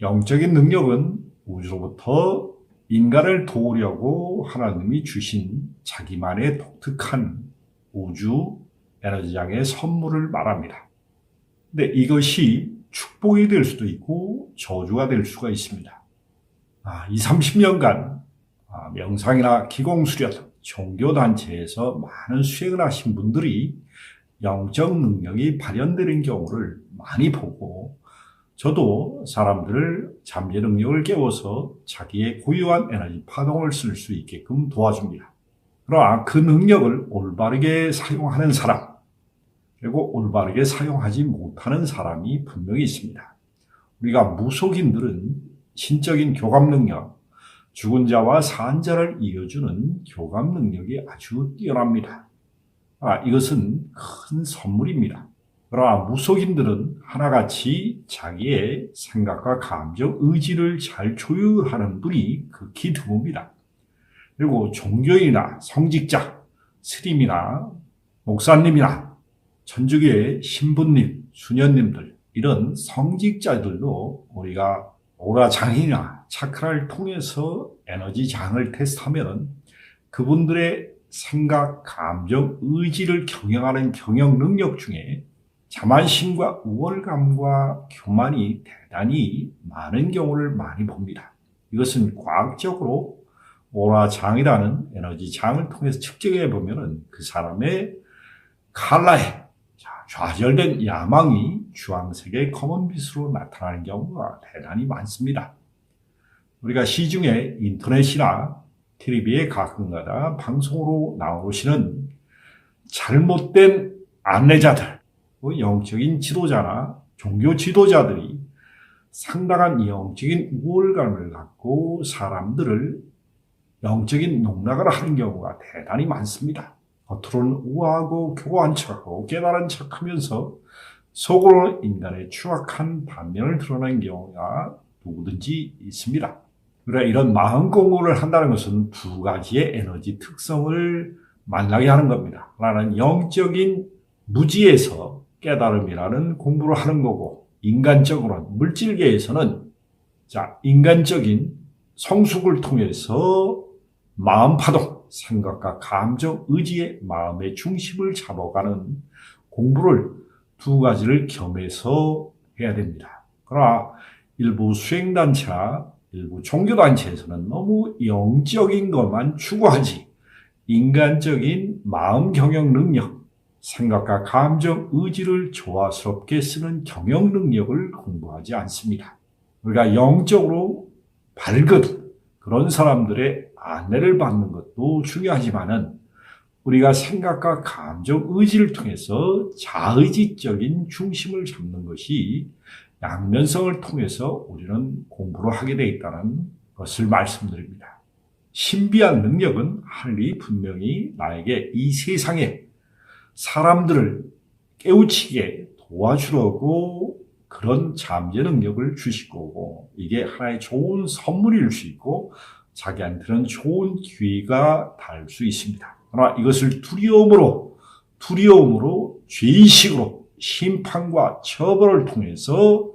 영적인 능력은 우주로부터 인간을 도우려고 하나님이 주신 자기만의 독특한 우주 에너지장의 선물을 말합니다. 근데 이것이 축복이 될 수도 있고 저주가 될 수가 있습니다. 아, 2, 30년간 아, 명상이나 기공수련, 종교단체에서 많은 수행을 하신 분들이 영적 능력이 발현되는 경우를 많이 보고 저도 사람들을 잠재 능력을 깨워서 자기의 고유한 에너지 파동을 쓸 수 있게끔 도와줍니다. 그러나 그 능력을 올바르게 사용하는 사람, 그리고 올바르게 사용하지 못하는 사람이 분명히 있습니다. 우리가 무속인들은 신적인 교감 능력, 죽은 자와 산 자를 이어주는 교감 능력이 아주 뛰어납니다. 아, 이것은 큰 선물입니다. 그러나 무속인들은 하나같이 자기의 생각과 감정, 의지를 잘 조율하는 분이 극히 드뭅니다. 그리고 종교인이나 성직자, 스님이나 목사님이나 천주교의 신부님, 수녀님들 이런 성직자들도 우리가 오라장이나 차크라를 통해서 에너지 장을 테스트하면 그분들의 생각, 감정, 의지를 경영하는 경영 능력 중에 자만심과 우월감과 교만이 대단히 많은 경우를 많이 봅니다. 이것은 과학적으로 오라장이라는 에너지 장을 통해서 측정해 보면 그 사람의 칼라에 좌절된 야망이 주황색의 검은 빛으로 나타나는 경우가 대단히 많습니다. 우리가 시중에 인터넷이나 텔레비에 가끔가다 방송으로 나오시는 잘못된 안내자들, 뭐 영적인 지도자나 종교 지도자들이 상당한 영적인 우월감을 갖고 사람들을 영적인 농락을 하는 경우가 대단히 많습니다. 겉으로는 우아하고 교활한 척하고 깨달은 척하면서 속으로는 인간의 추악한 반면을 드러낸 경우가 누구든지 있습니다. 그래 이런 마음 공부를 한다는 것은 두 가지의 에너지 특성을 만나게 하는 겁니다. 하나는 영적인 무지에서 깨달음이라는 공부를 하는 거고 인간적으로는 물질계에서는 자 인간적인 성숙을 통해서 마음 파동, 생각과 감정, 의지의 마음의 중심을 잡아가는 공부를 두 가지를 겸해서 해야 됩니다. 그러나 일부 수행단체나 일부 종교단체에서는 너무 영적인 것만 추구하지 인간적인 마음 경영 능력, 생각과 감정, 의지를 조화스럽게 쓰는 경영 능력을 공부하지 않습니다. 우리가 영적으로 밝은 그런 사람들의 안내를 받는 것도 중요하지만은 우리가 생각과 감정, 의지를 통해서 자의지적인 중심을 잡는 것이 양면성을 통해서 우리는 공부를 하게 되어 있다는 것을 말씀드립니다. 신비한 능력은 하늘이 분명히 나에게 이 세상에 사람들을 깨우치게 도와주려고 그런 잠재 능력을 주실 거고 이게 하나의 좋은 선물일 수 있고 자기한테는 좋은 기회가 달 수 있습니다. 그러나 이것을 두려움으로 두려움으로 죄의식으로 심판과 처벌을 통해서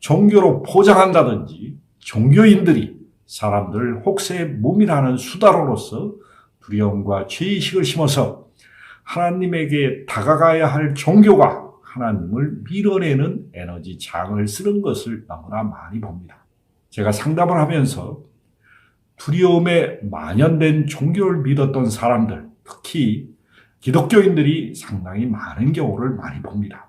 종교로 포장한다든지 종교인들이 사람들을 혹세 몸이라는 수다로로서 두려움과 죄의식을 심어서 하나님에게 다가가야 할 종교가 하나님을 밀어내는 에너지 장을 쓰는 것을 너무나 많이 봅니다. 제가 상담을 하면서 두려움에 만연된 종교를 믿었던 사람들, 특히 기독교인들이 상당히 많은 경우를 많이 봅니다.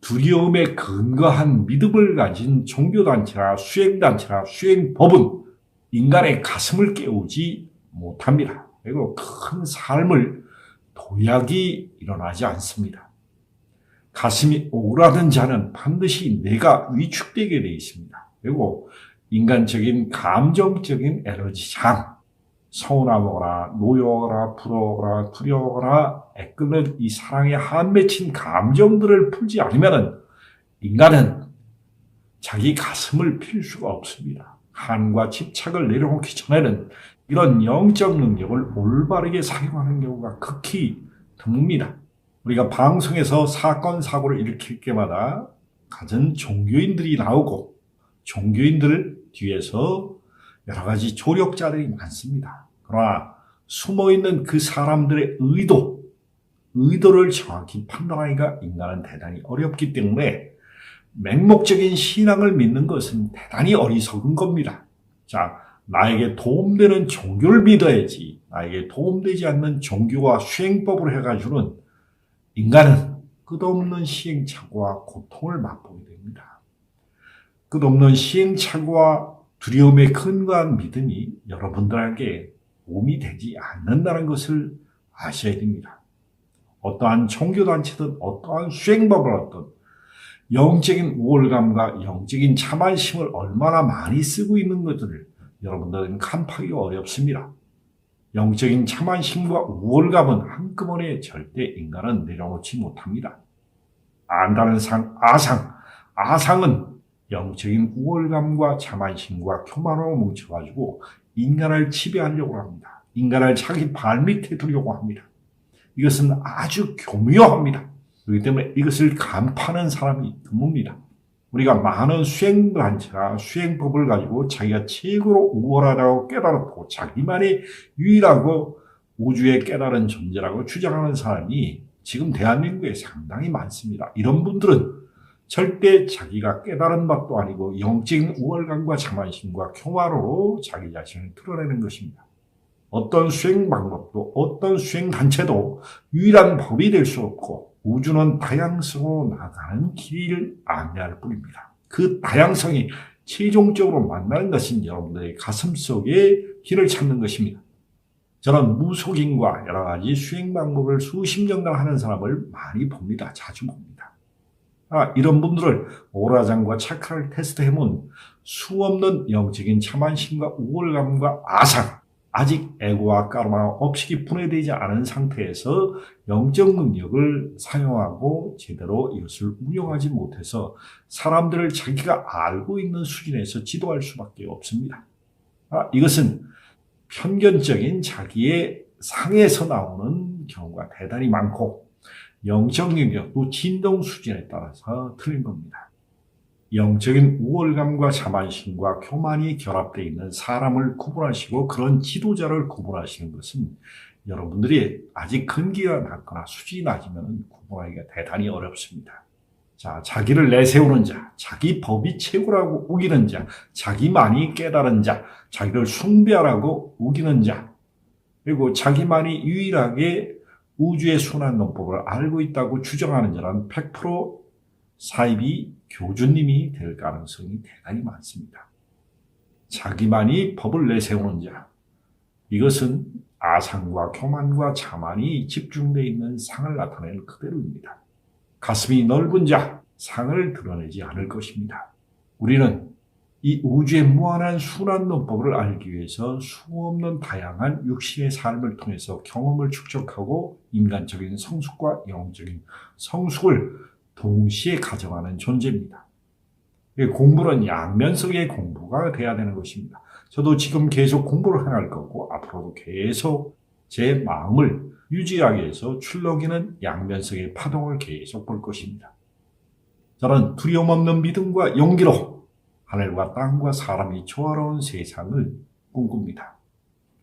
두려움에 근거한 믿음을 가진 종교단체나 수행단체나 수행법은 인간의 가슴을 깨우지 못합니다. 그리고 큰 삶을 도약이 일어나지 않습니다. 가슴이 오그라든 자는 반드시 내가 위축되게 되어 있습니다. 그리고 인간적인 감정적인 에너지 장, 서운하거나 노여거나 부러워거나 두려워거나 애끓는 이 사랑에 한 맺힌 감정들을 풀지 않으면 인간은 자기 가슴을 필 수가 없습니다. 한과 집착을 내려놓기 전에는 이런 영적 능력을 올바르게 사용하는 경우가 극히 드뭅니다. 우리가 방송에서 사건, 사고를 일으킬 때마다 가진 종교인들이 나오고 종교인들 뒤에서 여러 가지 조력자들이 많습니다. 그러나 숨어 있는 그 사람들의 의도, 의도를 정확히 판단하기가 인간은 대단히 어렵기 때문에 맹목적인 신앙을 믿는 것은 대단히 어리석은 겁니다. 자, 나에게 도움되는 종교를 믿어야지. 나에게 도움되지 않는 종교와 수행법을 해가지고는 인간은 끝없는 시행착오와 고통을 맛보게 됩니다. 끝없는 시행착오와 두려움에 근거한 믿음이 여러분들에게 도움이 되지 않는다는 것을 아셔야 됩니다. 어떠한 종교단체든 어떠한 수행법을 어떤 영적인 우월감과 영적인 자만심을 얼마나 많이 쓰고 있는 것들을 여러분들은 간파하기 어렵습니다. 영적인 자만심과 우월감은 한꺼번에 절대 인간은 내려놓지 못합니다. 안다는 상, 아상, 아상은 영적인 우월감과 자만심과 교만으로 뭉쳐가지고 인간을 지배하려고 합니다. 인간을 자기 발밑에 두려고 합니다. 이것은 아주 교묘합니다. 그렇기 때문에 이것을 간파하는 사람이 드뭅니다. 우리가 많은 수행단체가 수행법을 가지고 자기가 최고로 우월하다고 깨달았고 자기만이 유일하고 우주의 깨달은 존재라고 주장하는 사람이 지금 대한민국에 상당히 많습니다. 이런 분들은 절대 자기가 깨달은 바도 아니고 영적인 우월감과 자만심과 교만으로 자기 자신을 드러내는 것입니다. 어떤 수행 방법도 어떤 수행 단체도 유일한 법이 될 수 없고 우주는 다양성으로 나가는 길을 안내할 뿐입니다. 그 다양성이 최종적으로 만나는 것은 여러분들의 가슴 속에 길을 찾는 것입니다. 저는 무속인과 여러 가지 수행 방법을 수십 년간 하는 사람을 많이 봅니다. 자주 봅니다. 아, 이런 분들을 오라장과 차크를 테스트해본 수 없는 영적인 자만심과 우월감과 아상, 아직 에고와 까르마 업식이 분해되지 않은 상태에서 영적 능력을 사용하고 제대로 이것을 운영하지 못해서 사람들을 자기가 알고 있는 수준에서 지도할 수밖에 없습니다. 아, 이것은 편견적인 자기의 상에서 나오는 경우가 대단히 많고 영적 능력도 진동 수준에 따라서 틀린 겁니다. 영적인 우월감과 자만심과 교만이 결합되어 있는 사람을 구분하시고 그런 지도자를 구분하시는 것은 여러분들이 아직 근기가 낮거나 수준이 낮으면 구분하기가 대단히 어렵습니다. 자, 자기를 내세우는 자, 자기 법이 최고라고 우기는 자, 자기만이 깨달은 자, 자기를 숭배하라고 우기는 자, 그리고 자기만이 유일하게 우주의 순환 논법을 알고 있다고 주장하는 자는 100% 사입이 교주님이 될 가능성이 대단히 많습니다. 자기만이 법을 내세우는 자, 이것은 아상과 교만과 자만이 집중되어 있는 상을 나타내는 그대로입니다. 가슴이 넓은 자, 상을 드러내지 않을 것입니다. 우리는 이 우주의 무한한 순환 논법을 알기 위해서 수없는 다양한 육신의 삶을 통해서 경험을 축적하고 인간적인 성숙과 영적인 성숙을 동시에 가져가는 존재입니다. 공부는 양면성의 공부가 돼야 되는 것입니다. 저도 지금 계속 공부를 해갈 거고 앞으로도 계속 제 마음을 유지하기 위해서 출렁이는 양면성의 파동을 계속 볼 것입니다. 저는 두려움 없는 믿음과 용기로 하늘과 땅과 사람이 조화로운 세상을 꿈꿉니다.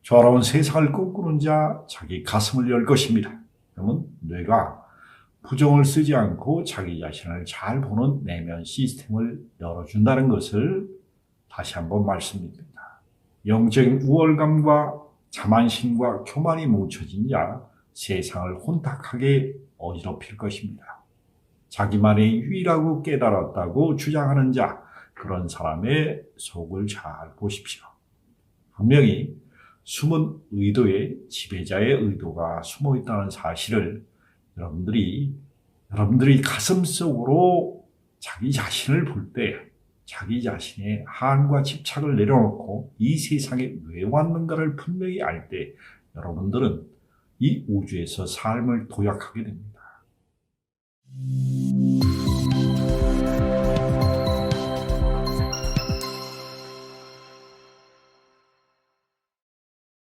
조화로운 세상을 꿈꾸는 자 자기 가슴을 열 것입니다. 그러면 뇌가 부정을 쓰지 않고 자기 자신을 잘 보는 내면 시스템을 열어준다는 것을 다시 한번 말씀드립니다. 영적인 우월감과 자만심과 교만이 뭉쳐진 자 세상을 혼탁하게 어지럽힐 것입니다. 자기만의 유일하고 깨달았다고 주장하는 자 그런 사람의 속을 잘 보십시오. 분명히 숨은 의도에 지배자의 의도가 숨어 있다는 사실을 여러분들이 여러분들이 가슴 속으로 자기 자신을 볼 때 자기 자신의 한과 집착을 내려놓고 이 세상에 왜 왔는가를 분명히 알 때 여러분들은 이 우주에서 삶을 도약하게 됩니다.